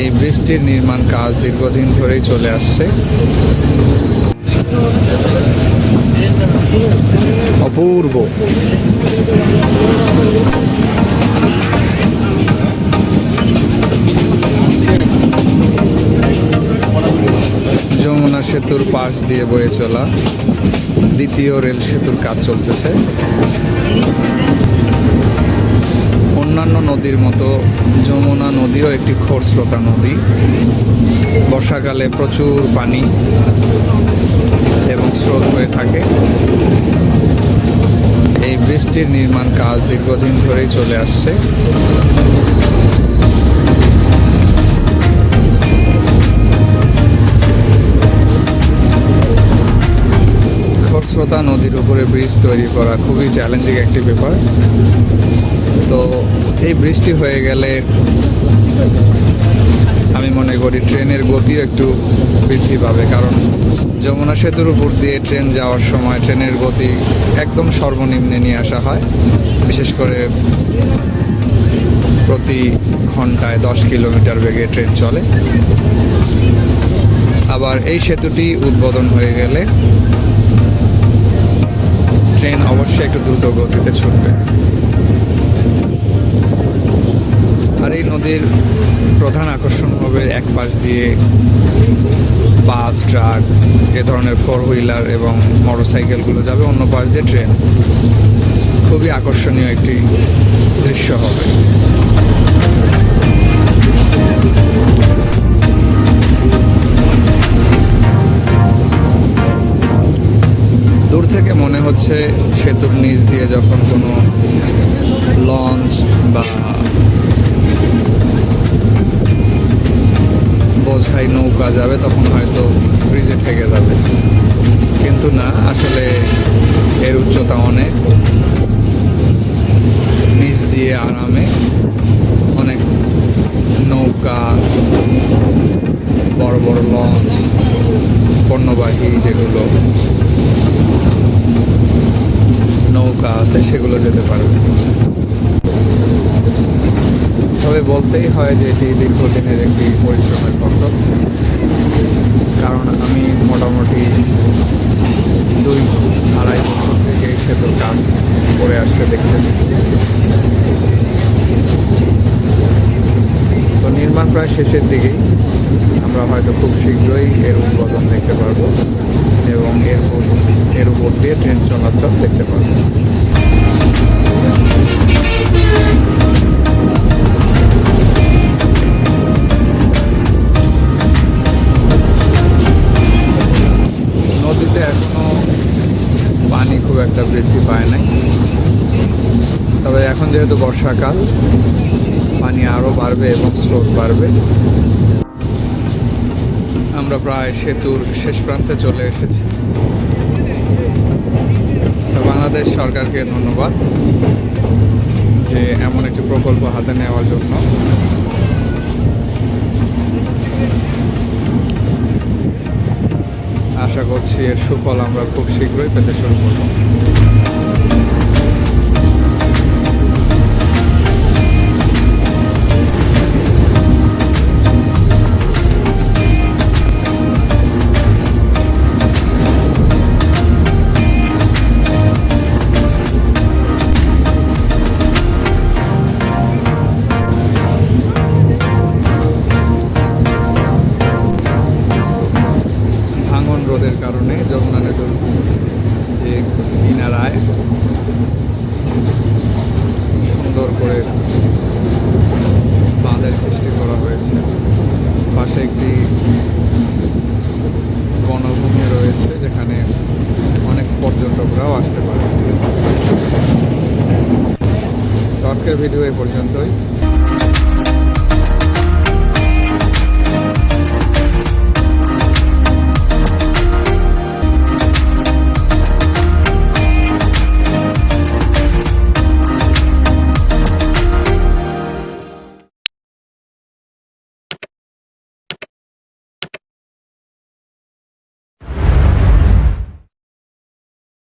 এই ব্রিজটির নির্মাণ কাজ দীর্ঘদিন ধরেই চলে আসছে। অপূর্ব। যমুনা সেতুর পাশ দিয়ে বয়ে চলা দ্বিতীয় রেল সেতুর কাজ চলতেছে। অন্যান্য নদীর মতো যমুনা নদীও একটি খরস্রোতা নদী। বর্ষাকালে প্রচুর পানি এবং স্রোত হয়ে থাকে। এই ব্রিজটির নির্মাণ কাজ দীর্ঘদিন ধরেই চলে আসছে। খরস্রোতা নদীর উপরে ব্রিজ তৈরি করা খুবই চ্যালেঞ্জিং একটি ব্যাপার। তো এই বৃষ্টি হয়ে গেলে আমি মনে করি ট্রেনের গতিও একটু বৃদ্ধি পাবে, কারণ যমুনা সেতুর উপর দিয়ে ট্রেন যাওয়ার সময় ট্রেনের গতি একদম সর্বনিম্নে নিয়ে আসা হয়। বিশেষ করে প্রতি ঘন্টায় দশ কিলোমিটার বেগে ট্রেন চলে। আবার এই সেতুটি উদ্বোধন হয়ে গেলে ট্রেন অবশ্যই একটু দ্রুত গতিতে ছুটবে। আর এই নদীর প্রধান আকর্ষণ হবে এক পাশ দিয়ে বাস, ট্রাক, এ ধরনের ফোর হুইলার এবং মোটরসাইকেলগুলো যাবে, অন্য পাশ দিয়ে ট্রেন। খুবই আকর্ষণীয় একটি দৃশ্য হবে। দূর থেকে মনে হচ্ছে সেতুর নিচ দিয়ে যখন কোনো লঞ্চ বা বোঝাই নৌকা যাবে, তখন হয়তো ব্রিজে ঠেকে যাবে। কিন্তু না, আসলে এর উচ্চতা অনেক। নিচ দিয়ে আরামে অনেক নৌকা, বড় বড় লঞ্চ, পণ্যবাহী যেগুলো নৌকা আছে, সেগুলো যেতে পারবে। তবে বলতেই হয় যে এটি দীর্ঘদিনের একটি পরিশ্রমের পত্র। কারণ আমি মোটামুটি দুই আড়াই বছর থেকে সেতুর কাজ করে আসতে দেখতেছি তো নির্মাণ প্রায় শেষের দিকেই। আমরা হয়তো খুব শীঘ্রই এর উদ্বোধন দেখতে পারব এবং এর এর উপর দিয়ে ট্রেন চলাচল দেখতে পারব। নদীতে এখনও পানি খুব একটা বৃদ্ধি পায় নাই। তবে এখন যেহেতু বর্ষাকাল পানি আরও বাড়বে এবং স্রোত বাড়বে। আমরা প্রায় সেতুর শেষ প্রান্তে চলে এসেছি। বাংলাদেশ সরকারকে ধন্যবাদ যে এমন একটি প্রকল্প হাতে নেওয়ার জন্য। আশা করছি এর সুফল আমরা খুব শীঘ্রই পেতে শুরু করব। কিনারায় সুন্দর করে বাঁধের সৃষ্টি করা হয়েছে। পাশে একটি বনভূমি রয়েছে যেখানে অনেক পর্যটকরাও আসতে পারে। তো আজকের ভিডিও এ পর্যন্তই।